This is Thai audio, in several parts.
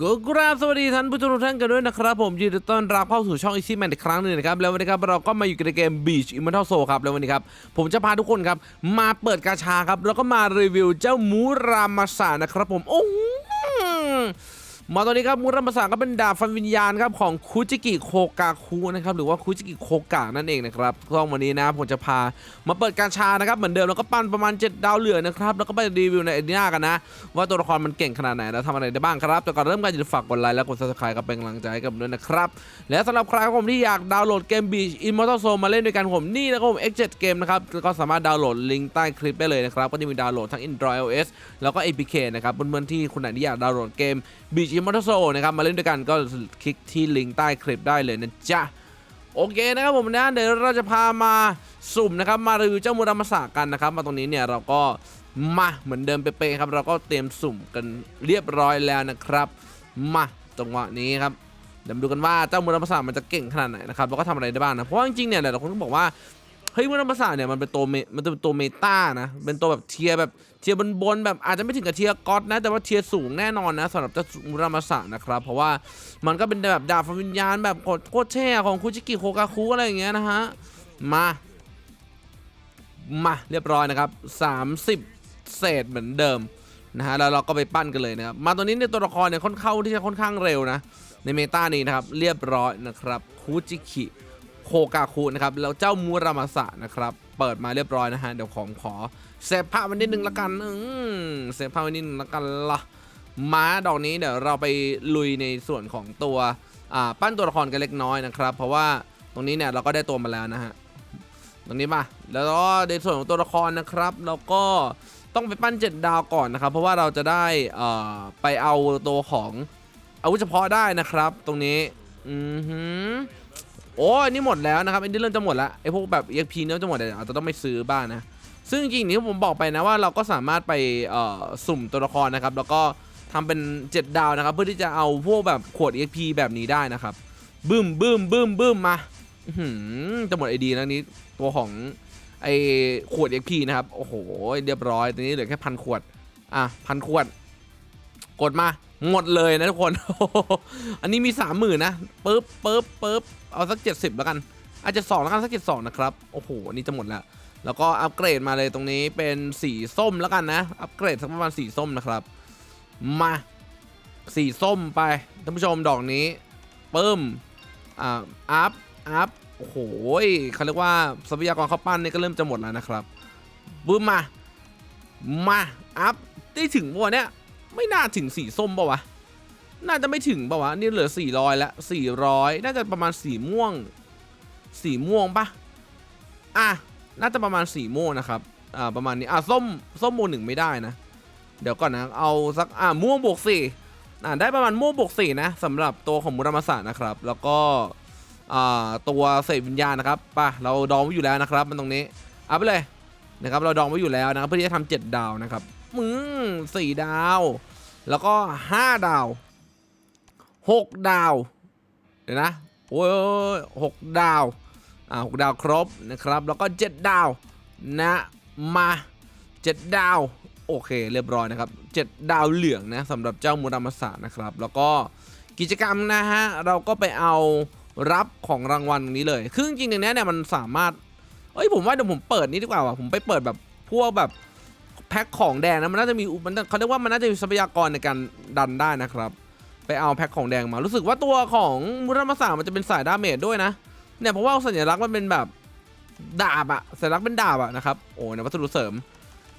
กูกราบสวัสดีท่านผู้ชมทุกท่านกันด้วยนะครับ ผมยินดีต้อนรับเข้าสู่ช่องอีซี่แมนอีกครั้งหนึ่งนะครับแล้ววันนี้ครับเราก็มาอยู่ในเกม Beach Immortal Soul ครับแล้ววันนี้ครับผมจะพาทุกคนครับมาเปิดกาชาครับแล้วก็มารีวิวเจ้ามูรามาสานะครับผมโอ้ มาตอนนี้ครับมูรามาสาก็เป็นดาบฟันวิญญาณครับของคุจิกิโคกาคุนะครับหรือว่าคุจิกิโคกะนั่นเองนะครับก็วันนี้นะผมจะพามาเปิดการชานะครับเหมือนเดิมแล้วก็ปั้นประมาณ 7 ดาวเหลือนะครับแล้วก็ไปรีวิวในเอ็ดน่ากันนะ ว่าตัวละครมันเก่งขนาดไหนแล้วทำอะไรได้บ้างครับแต่ก่อนเริ่มการอย่าลืมฝากกดไลค์และกด subscribe กับเป็นกำลังใจให้กับด้วยนะครับและสำหรับใครผมที่อยากดาวน์โหลดเกม Beach Immortal Soul มาเล่นด้วยกันผมนี่นะครับผม X7 เกมนะครับก็สามารถดาวน์โหลดลิงก์ใต้คลิปได้เลยนะครับก็จะมีดาวน์โหลดทั้ง Android iOS แล้วก็ APK นะครับเพื่อนๆที่คุณไหนที่อยากดาวน์โหลดเกม Beach Immortal Soul นะครับมาเล่นด้วยกันก็คลิกที่ลิงก์ใต้คลิปได้เลยนะจ๊ะโอเคนะครับผมนะเดี๋ยวเราจะพามาสุ่มนะครับมารีวิวเจ้ามูรามาสากันนะครับ มาตรงนี้เนี่ยเราก็มาเหมือนเดิมเป๊ะๆครับ เราก็เตรียมสุ่มกันเรียบร้อยแล้วนะครับ มาจังหวะนี้ครับเดี๋ยวดูกันว่าเจ้ามูรามาสามันจะเก่งขนาดไหนนะครับแล้วก็ทำอะไรได้บ้างนะเพราะว่าจริงๆเนี่ยหลายๆคนก็บอกว่า เฮ้ยมูรามาสาเนี่ยมันเป็นตัวเมมันจะเป็นตัวเมตานะ เป็นตัวแบบเทียแบบเทียร์บนแบบอาจจะไม่ถึงกับเทียก๊อตนะ แต่ว่าเทียสูงแน่นอนนะสำหรับเจ้ามูรามาสานะครับ เพราะว่ามันก็เป็นแบบดาบวิญญาณแบบโคตรเท่ของคุจิกิโคกาคุอะไรอย่างเงี้ยนะฮะ มา มาเรียบร้อยนะครับ 30 เศษเหมือนเดิมนะฮะแล้วเราก็ไปปั้นกันเลยนะครับ มาตัวนี้ในตัวละครเนี่ยค่อนข้างที่จะค่อนข้างเร็วนะ ในเมตานี้นะครับ เรียบร้อยนะครับคุจิกิ โคกาคุนะครับแล้วเจ้ามูรามาสะนะครับเปิดมาเรียบร้อยนะฮะเดี๋ยวของขอเซฟผ้ามันนิดนึงละกันอืมเซฟผ้ามันนิดนึงละกันละม้าดอกนี้เดี๋ยวเราไปลุยในส่วนของตัวอ่าปั้นตัวละครกันเล็กน้อยนะครับ เพราะว่าตรงนี้เนี่ยเราก็ได้ตัวมาแล้วนะฮะตรงนี้มาแล้วก็ในส่วนของตัวละครนะครับเราก็ต้องไปปั้น 7 ดาวก่อนนะครับ เพราะว่าเราจะได้อ่ไปเอาตัวของอาวุธเฉพาะได้นะครับ ตรงนี้อือหือ โอ้อันนี้หมดแล้วนะครับอันนี้เริ่มจะหมดแล้วไอ้พวกแบบ EXP เนี่ยจะหมดแล้วอาจจะต้องไปซื้อบ้างนะ ซึ่งจริงๆนี่ผมบอกไปนะว่าเราก็สามารถไปสุ่มตัวละครนะครับ แล้วก็ทำเป็น 7 ดาวนะครับ เพื่อที่จะเอาพวกแบบขวด EXP แบบนี้ได้นะครับบึ้มบึ้มบึ้มบึ้มมาจะหมดไอดีแล้วนี้ตัวของไอขวด XP นะครับ โอ้โห เรียบร้อยตอนนี้เหลือแค่พันขวด อะพันขวด กดมา หมดเลยนะทุกคน อันนี้มีสามหมื่นนะปึ๊บปึ๊บปึ๊บเอาสักเจ็ดสิบแล้วกัน อาจจะสองแล้วกันสักเจ็ดสองนะครับ โอ้โห อันนี่จะหมดแล้ว แล้วก็อัปเกรดมาเลยตรงนี้เป็นสีส้มแล้วกันนะ อัปเกรดสักประมาณสีส้มนะครับ มา สีส้มไป ท่านผู้ชมดอกนี้ปึ้มอ่า อัพ อัพ โอ้โหเขาเรียกว่าทรัพยากรข้าวปั้นนี่ก็เริ่มจะหมดแล้วนะครับบึ้มมา มา อัพ ได้ถึงปะวเนี่ย ไม่น่าถึงสีส้มปะวะ น่าจะไม่ถึงปะวะ นี่เหลือ 400แล้ว400 น่าจะประมาณสีม่วง สีม่วงปะอะ น่าจะประมาณสีม่วงนะครับ อ่า ประมาณนี้ อะ ส้ม ส้มโมหนึ่งไม่ได้นะ เดี๋ยวก่อนนะ เอาสัก อะ ม่วงบวกสี่อ่าได้ประมาณม่วงบวกสี่นะสำหรับตัวของมุรามาสะนะครับ แล้วก็ อ่า ตัวเศษวิญญาณนะครับป่ะ เราดองไว้อยู่แล้วนะครับ มันตรงนี้ เอาไปเลยนะครับ เราดองไว้อยู่แล้วนะ เพื่อที่จะทำเจ็ดดาวนะครับ มึง สี่ดาว แล้วก็ห้าดาวหกดาว เดี๋ยวนะ โอ้ยหกดาว อ่าหกดาวครบนะครับ แล้วก็เจ็ดดาว นะ มาเจ็ดดาว โอเค เรียบร้อยนะครับเจ็ดดาวเหลืองนะสำหรับเจ้ามูรามาสะนะครับ แล้วก็กิจกรรมนะฮะ เราก็ไปเอารับของรางวัลตรงนี้เลย คือจริงๆในนี้เนี่ยมันสามารถ เอ้ยผมว่าเดี๋ยวผมเปิดนี้ดีกว่าว่ะผมไปเปิดแบบพวกแบบ แพ็คของแดงนะมันน่าจะมีอุมันเขาเรียกว่ามันน่าจะมีทรัพยากรในการดันได้นะครับ ไปเอาแพ็คของแดงมารู้สึกว่าตัวของมุรามาสามันจะเป็นสายดาเมจด้วยนะเนี่ยเพราะว่าสัญลักษณ์มันเป็นแบบดาบอะสัญลักษณ์เป็นดาบอะนะครับโอ้ในวัสดุเสริม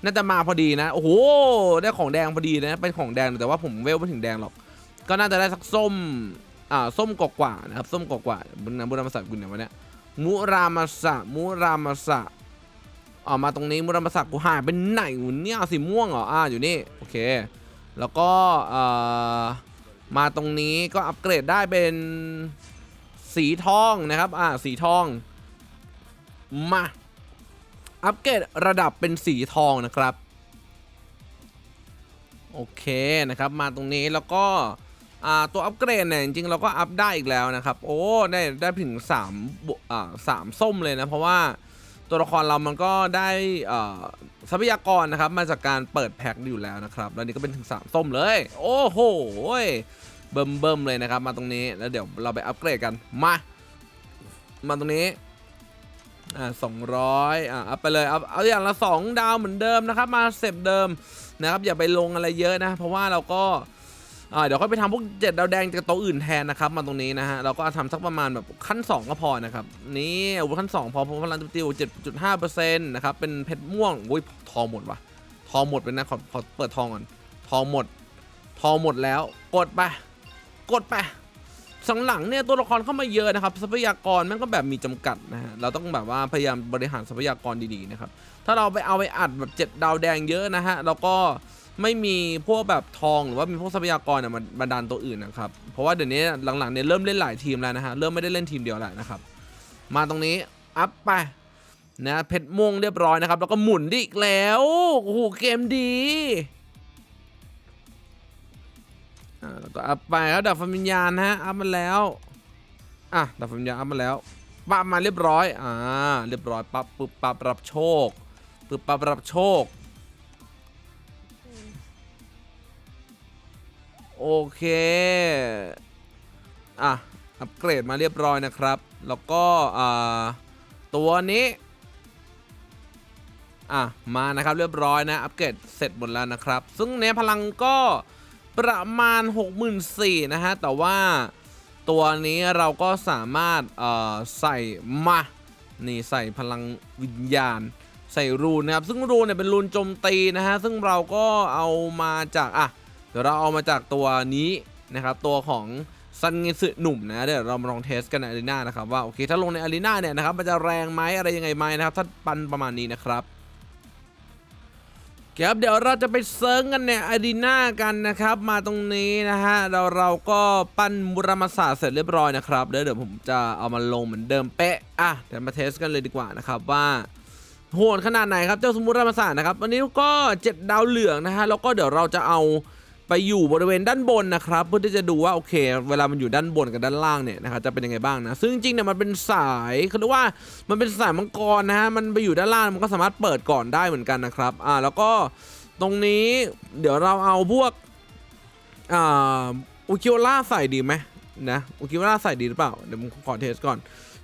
น่าจะมาพอดีนะ โอ้โห ได้ของแดงพอดีนะ เป็นของแดง แต่ว่าผมเวลไม่ถึงแดงหรอก ก็น่าจะได้สักส้ม อ่า ส้มกกว่านะครับ ส้มกกว่าบุญนะบุรามาสะกุลเนี่ยวะเนี่ยมุรามาสะมุรามาสะ ออกมาตรงนี้มุรามาสะกูหายไปไหนวะเนี่ยสีม่วงเหรออ่าอยู่นี่โอเค แล้วก็เอ่ามาตรงนี้ก็อัปเกรดได้เป็นสีทองนะครับอ่าสีทองมาอัปเกรดระดับเป็นสีทองนะครับโอเคนะครับมาตรงนี้แล้วก็อ่าตัวอัปเกรดเนี่ยจริงๆเราก็อัพได้อีกแล้วนะครับ โอ้ได้ได้ถึง3บวอ่าสามส้มเลยนะ เพราะว่า ตัวละครเรามันก็ได้ทรัพยากรนะครับ มาจากการเปิดแพ็คอยู่แล้วนะครับ แล้วนี่ก็เป็นถึง 3 ส้มเลย โอ้โหเบิ่มเบิ่มๆเลยนะครับ มาตรงนี้แล้วเดี๋ยวเราไปอัปเกรดกันมา มาตรงนี้อ่าสองร้อยอ่าอัพไปเลยเอาเอาอย่างละสองดาวเหมือนเดิมนะครับ มาเสพเดิมนะครับ อย่าไปลงอะไรเยอะนะ เพราะว่าเราก็ อ่าเดี๋ยวค่อยไปทำพวกเจ็ดดาวแดงจากโต๊ะอื่นแทนนะครับมาตรงนี้นะฮะเราก็ทำสักประมาณแบบขั้น 2 ก็พอนะครับนี่อาวุธขั้น 2 พอพลังตีว7.5%นะครับเป็นเพชรม่วงอุ้ยทองหมดวะทองหมดไปนะขอขอเปิดทองก่อนทองหมด ทองหมดแล้วกดไปกดไปสังหลังเนี่ยตัวละครเข้ามาเยอะนะครับทรัพยากรมันก็แบบมีจำกัดนะฮะเราต้องแบบว่าพยายามบริหารทรัพยากรดีๆนะครับถ้าเราไปเอาไปอัดแบบเจ็ดดาวแดงเยอะนะฮะเราก็ ไม่มีพวกแบบทองหรือว่ามีพวกทรัพยากรเนี่ยมาบันดาลตัวอื่นนะครับ เพราะว่าเดี๋ยวนี้หลังๆเนี่ยเริ่มเล่นหลายทีมแล้วนะฮะ เริ่มไม่ได้เล่นทีมเดียวแล้วนะครับ มาตรงนี้ อัพไปนะเพชรม่วงเรียบร้อยนะครับ แล้วก็หมุนได้อีกแล้ว โอ้โห เกมดีอ่าแล้วก็อัพไปแล้วดับไฟวิญญาณนฮะ อัพมาแล้ว อะ ดับไฟวิญญาณอัพมาแล้วปั๊บมาเรียบร้อย อ่า เรียบร้อย ปั๊บปึ๊บปั๊บรับโชคปึ๊บปั๊บรับโชค โอเค อะ อัปเกรดมาเรียบร้อยนะครับ แล้วก็ อ่า ตัวนี้ อะ มานะครับเรียบร้อยนะ อัปเกรดเสร็จหมดแล้วนะครับ ซึ่งเนี้ยพลังก็ประมาณ 64,000นะฮะ แต่ว่าตัวนี้เราก็สามารถ เอ่อ ใส่มา นี่ใส่พลังวิญญาณ ใส่รูนนะครับ ซึ่งรูนเนี่ยเป็นรูนโจมตีนะฮะ ซึ่งเราก็เอามาจาก อะ ดี๋ยวเราเอามาจากตัวนี้นะครับ ตัวของซันเงสึหนุ่มนะเดี๋ยวเรามาลองเทสกันในอารีนานะครับว่าโอเคถ้าลงในอารีนาเนี่ยนะครับมันจะแรงไหมอะไรยังไงไหมนะครับถ้าปันประมาณนี้นะครับครับเดี๋ยวเราจะไปเซิร์งกันในอารีนากันนะครับ มาตรงนี้นะฮะเราเราก็ปั้นมุรมาศาสตร์เสร็จเรียบร้อยนะครับเดี๋ยวเดี๋ยวผมจะเอามาลงเหมือนเดิมเป๊ะอะเดี๋ยวมาเทสกันเลยดีกว่านะครับว่าโหดขนาดไหนครับเจ้าสมุรมาศาสตร์นะครับวันนี้ก็เจ็ดดาวเหลืองนะฮะแล้วก็เดี๋ยวเราจะเอา ไปอยู่บริเวณด้านบนนะครับ เพื่อที่จะดูว่าโอเค เวลามันอยู่ด้านบนกับด้านล่างเนี่ยนะครับจะเป็นยังไงบ้างนะซึ่งจริงเนี่ยมันเป็นสายเขาเรียกว่ามันเป็นสายมังกรนะฮะมันไปอยู่ด้านล่างมันก็สามารถเปิดก่อนได้เหมือนกันนะครับอ่าแล้วก็ตรงนี้เดี๋ยวเราเอาพวกอ่าอุคิโอล่าใส่ดีไหมนะอุคิโอล่าใส่ดีหรือเปล่าเดี๋ยวผมขอเทสก่อน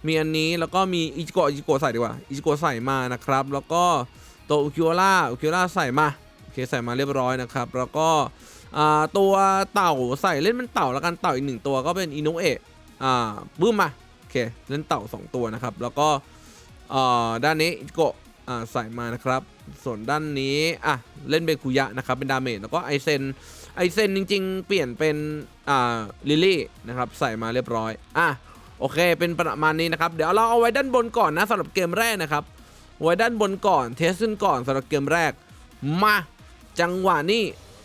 มีอันนี้แล้วก็มีอิจิโกะอิจิโกะใส่ดีกว่าอิจิโกะใส่มานะครับ แล้วก็ตัวอุคิโอล่าอุคิโอล่าใส่มาโอเคใส่มาเรียบร้อยนะครับ แล้วก็ ตัวเต่าใส่เล่นเป็นเต่าแล้วกันเต่าอีกหนึ่งตัวก็เป็นอินุเอะอ่าบึ้มมาโอเคเล่นเต่าสองตัวนะครับ แล้วก็ด้านนี้อิโกะใส่มานะครับ ส่วนด้านนี้อะเล่นเป็นคุยะนะครับเป็นดาเมจแล้วก็ไอเซนไอเซนจริง ๆ เปลี่ยนเป็นอ่าลิลลี่นะครับใส่มาเรียบร้อยอะโอเค เป็นประมาณนี้นะครับ เดี๋ยวเราเอาไว้ด้านบนก่อนนะสำหรับเกมแรกนะครับไว้ด้านบนก่อนเทสขึ้นก่อนสำหรับเกมแรกมาจังหวะนี้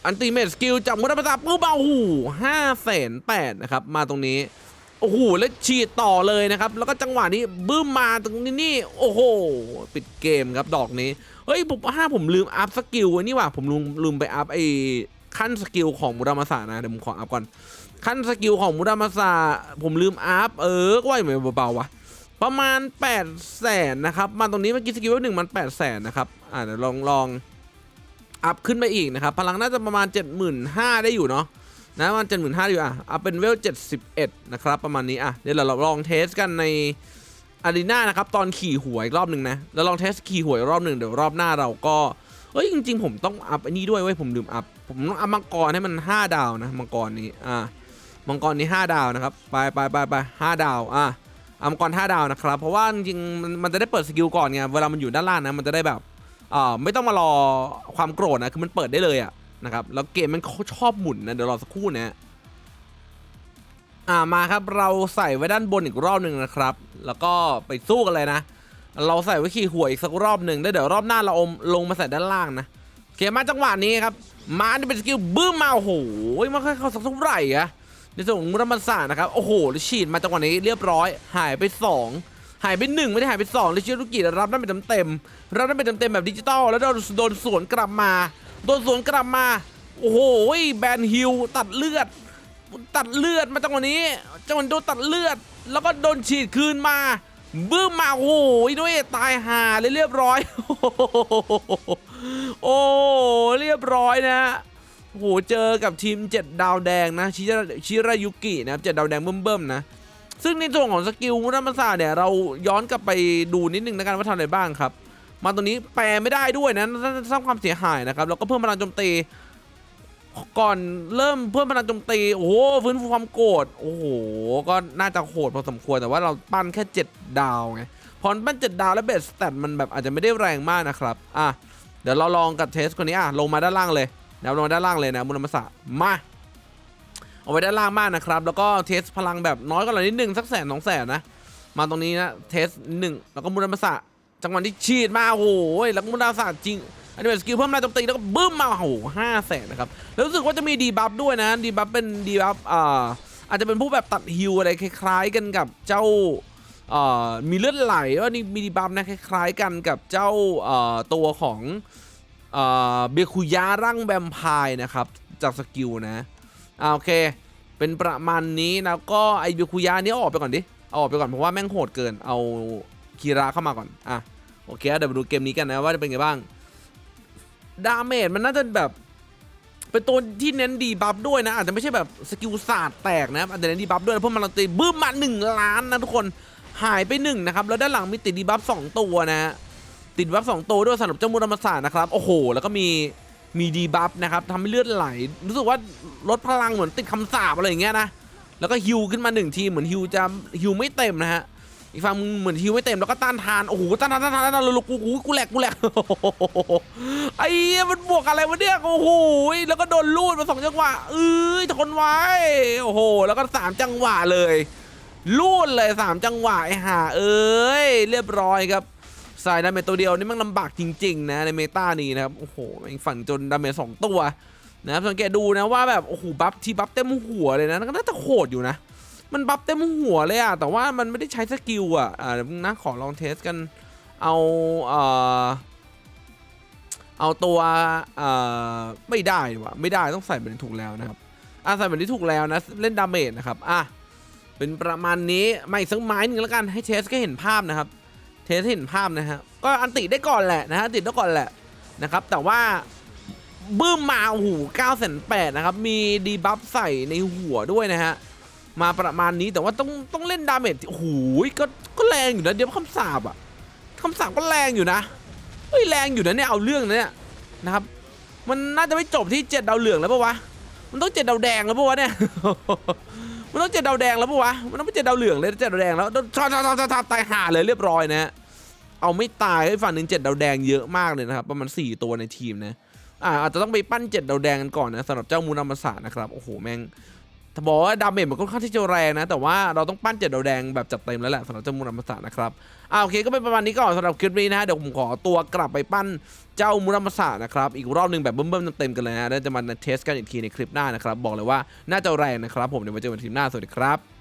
อันติเมตสกิลจากมุรปตาปุ๊บเอาหูห้าแสนแปดนะครับ มาตรงนี้ โอ้โห แล้วฉีดต่อเลยนะครับ แล้วก็จังหวะนี้บึ้มมาตรงนี้นี่ โอ้โห ปิดเกมครับดอกนี้ เฮ้ยผมห้าผมลืมอัพสกิลไว้นี่ว่ะผมลืมลืมไปอัพไอ้ขั้นสกิลของมุรามาสานะเดี๋ยวผมขออัพก่อน ขั้นสกิลของมุรามาสาผมลืมอัพเออก็ว่าอยู่เบาๆวะประมาณ8 0 0แสนนะครับ มาตรงนี้เมื่อกี้สกิลหนึ่งมัน8 0 0แสนนะครับ อ่าเดี๋ยวลองลอง อัพขึ้นไปอีกนะครับ พลังน่าจะประมาณ 75,000 ได้อยู่เนาะนะมันเจ็ดหมื่นห้าอยู่อะเอาเป็นเวลเจ็ดสิบเอ็ดนะครับ ประมาณนี้อะเดี๋ยวเราลองเทสกันในอารีนานะครับ ตอนขี่หวยรอบหนึ่งนะ แล้วลองเทสขี่หวยรอบหนึ่งเดี๋ยวรอบหน้าเราก็เอ้ยจริง ๆ ผมต้องอัพอันนี้ด้วยเว้ยผมลืมอัพผมต้องอัพมังกรให้มัน 5 ดาวนะมังกรนี้อ่ามังกรนี้ 5 ดาวนะครับไปไปไปไปห้าดาวอะเอามังกร5ดาวนะครับ เพราะว่าจริงๆมันมันจะได้เปิดสกิลก่อนไงเวลามันอยู่ด้านล่างนะมันจะได้แบบ อ่าไม่ต้องมารอความโกรธนะคือมันเปิดได้เลยอะนะครับแล้วเกมมันเขาชอบหมุนนะเดี๋ยวรอสักครู่นะอ่ามาครับเราใส่ไว้ด้านบนอีกรอบหนึ่งนะครับ แล้วก็ไปสู้กันเลยนะ เราใส่ไว้ขี่หัวอีกสักรอบหนึ่งแล้วเดี๋ยวรอบหน้าเราอาลงมาใส่ด้านล่างนะโอเคมาจังหวะนี้ครับมานี่เป็นสกิลบึ้มมาโอ้โหไม่ค่อยเข้าสักเท่าไหร่อะในส่วนของมุรมันศานะครับโอ้โหแล้วฉีดมาจังหวะนี้เรียบร้อยหายไปสอง หายไปหนึ่งไม่ได้หายไปสองเลยชื่อธุรกิจรับได้ไปเต็มๆรับได้ไปเต็มๆแบบดิจิตอลแล้วโดนโดนสวนกลับมาโดนสวนกลับมา โอ้โหแบนฮิลตัดเลือด ตัดเลือดมาจังหวะนี้จังหวะโดนตัดเลือด แล้วก็โดนฉีดคืนมาบึ้มมาโอ้โหด้วยตายหาเลยเรียบร้อย โอ้เรียบร้อยนะโอ้โหเจอกับทีม7ดาวแดงนะชิราชิรายุกินะครับเจ็ดดาวแดงเบิ่มๆนะ ซึ่งในส่วนของสกิลมุรามาซาเนี่ยเราย้อนกลับไปดูนิดนึงนะกันว่าทำอะไรบ้างครับ มาตรงนี้แปลไม่ได้ด้วยนะสร้างความเสียหายนะครับแล้วก็เพิ่มพลังโจมตีก่อนเริ่มเพิ่มพลังโจมตีโอ้โหฟื้นฟูความโกรธโอ้โหก็น่าจะโหดพอสมควรแต่ว่าเราปั้นแค่ 7 ดาวไงพอปั้น 7 ดาวแล้วเบสสแตทมันแบบอาจจะไม่ได้แรงมากนะครับอะเดี๋ยวเราลองกับเทสคนนี้อะลงมาด้านล่างเลยนะลงมาด้านล่างเลยนะมุรามาซามา เอาไว้ด้านล่างมากนะครับ แล้วก็เทสพลังแบบน้อยกว่าเรานิดนึงสักแสนสองแสนนะ มาตรงนี้นะเทสหนึ่งแล้วก็มุรามาสะจังหวะที่ฉีดมาโอ้โหแล้วมุรามาสะจริงอันนี้เป็นสกิลเพิ่มแรงโจมตีแล้วก็บึ้มมาโอ้โหห้าแสนนะครับแล้วรู้สึกว่าจะมีดีบัฟด้วยนะดีบัฟเป็นดีบัฟอ่าอาจจะเป็นผู้แบบตัดฮิวอะไรคล้าย ๆ กันกับเจ้าเอ่อมีเลือดไหลว่านี่มีดีบัฟนะคล้ายๆกันกับเจ้าเอ่อตัวของเอ่อเบคุยาร่างแวมไพร์นะครับจากสกิลนะ อ่าโอเค เป็นประมาณนี้แล้วก็ไอบิคุยานี้เอาออกไปก่อนดิเอาออกไปก่อนเพราะว่าแม่งโหดเกินเอาคีระเข้ามาก่อนอะโอเคเดี๋ยวดูเกมนี้กันนะว่าจะเป็นไงบ้างดาเมจมันน่าจะแบบเป็นตัวที่เน้นดีบัฟด้วยนะอาจจะไม่ใช่แบบสกิลศาสตร์แตกนะอาจจะเน้นดีบัฟด้วยเพราะมันตีบึ้มมาหนึ่งล้านนะทุกคนหายไปหนึ่งนะครับแล้วด้านหลังมีติดดีบัฟสองตัวนะติดบัฟสองตัวด้วยสำหรับเจ้ามูรามาสานะครับโอ้โห แล้วก็มี มีดีบัฟนะครับทำให้เลือดไหล รู้สึกว่าลดพลังเหมือนติดคำสาปอะไรอย่างเงี้ยนะ แล้วก็ฮิวขึ้นมาหนึ่งทีเหมือนฮิวจะฮิวไม่เต็มนะฮะ อีกฝั่งมึงเหมือนฮิวไม่เต็มแล้วก็ต้านทาน โอ้โห ต้านทานต้านทานต้านทานลุกกูกูกูแหลกกูแหลกไอ้เหี้ยมันบวกอะไรวะเนี่ย โอ้โห แล้วก็โดนลูดมาสองจังหวะเอ้ยทนไว้ โอ้โห แล้วก็สามจังหวะเลย ลูดเลยสามจังหวะไอ้ห่าเอ้ย เรียบร้อยครับ ใส่ดาเมจตัวเดียวนี่มันลำบากจริงๆนะในเมตานี้นะครับโอ้โหม่งฝันจนดาเมจสองตัวนะครับสังเกตดูนะว่าแบบโอ้โหบัฟที่บัฟเต็มหัวเลยนะก็น่าจะโหดอยู่นะ มันบัฟเต็มหัวเลยอะแต่ว่ามันไม่ได้ใช้สกิลอะอ่าเดี๋ยวนะขอลองเทสกันเอาเอ่อเอาตัวเอ่อไม่ได้ว่าไม่ได้ต้องใส่แบบนี้ถูกแล้วนะครับอะใส่แบบนี้ถูกแล้วนะเล่นดาเมจนะครับอะเป็นประมาณนี้ไมาอีกสักไม้หนึ่งแล้วกันให้เทสก็เห็นภาพนะครับ เทสเห็นภาพนะฮะก็อันติได้ก่อนแหละนะฮะติดได้ก่อนแหละนะครับ แต่ว่าบึ้มมาโอ้โหเก้าแสนแปดนะครับ มีดีบัฟใส่ในหัวด้วยนะฮะ มาประมาณนี้แต่ว่าต้องต้องเล่นดาเมจโอ้โหก็ก็แรงอยู่นะเดี๋ยวคำสาบอะคำสาบก็แรงอยู่นะเฮ้ยแรงอยู่นะเนี่ยเอาเรื่องนะเนี่ยนะครับ มันน่าจะไม่จบที่เจ็ดดาวเหลืองแล้วปะวะมันต้องเจ็ดดาวแดงแล้วปะวะเนี่ย มันต้องเจ็ดดาวแดงแล้วปะวะ มันต้องไม่เจ็ดดาวเหลืองเลยเจ็ดดาวแดงแล้วชอชอชอชอตายห่าเลยเรียบร้อยนะ เอาไม่ตายให้ฝั่งหนึ่งเจ็ดดาวแดงเยอะมากเลยนะครับประมาณสี่ตัวในทีมนะ อ่าอาจจะต้องไปปั้นเจ็ดดาวแดงกันก่อนนะสำหรับเจ้ามูนามาสานะครับ โอ้โหแม่ง ถ้าบอกว่าดาเมจมันค่อนข้างที่จะแรงนะ แต่ว่าเราต้องปั้นเจ็ดดาวแดงแบบจัดเต็มแล้วแหละสำหรับเจ้ามูรามาสะนะครับอ่าโอเคก็เป็นประมาณนี้ก่อนสำหรับคลิปนี้นะฮะเดี๋ยวผมขอตัวกลับไปปั้นเจ้ามูรามาสะนะครับอีกรอบหนึ่งแบบเบิ่มๆเต็มๆกันเลยนะแล้วจะมาเทสกันอีกทีในคลิปหน้านะครับบอกเลยว่าน่าจะแรงนะครับผมเดี๋ยวมาเจอกันทีมหน้าสวัสดีครับ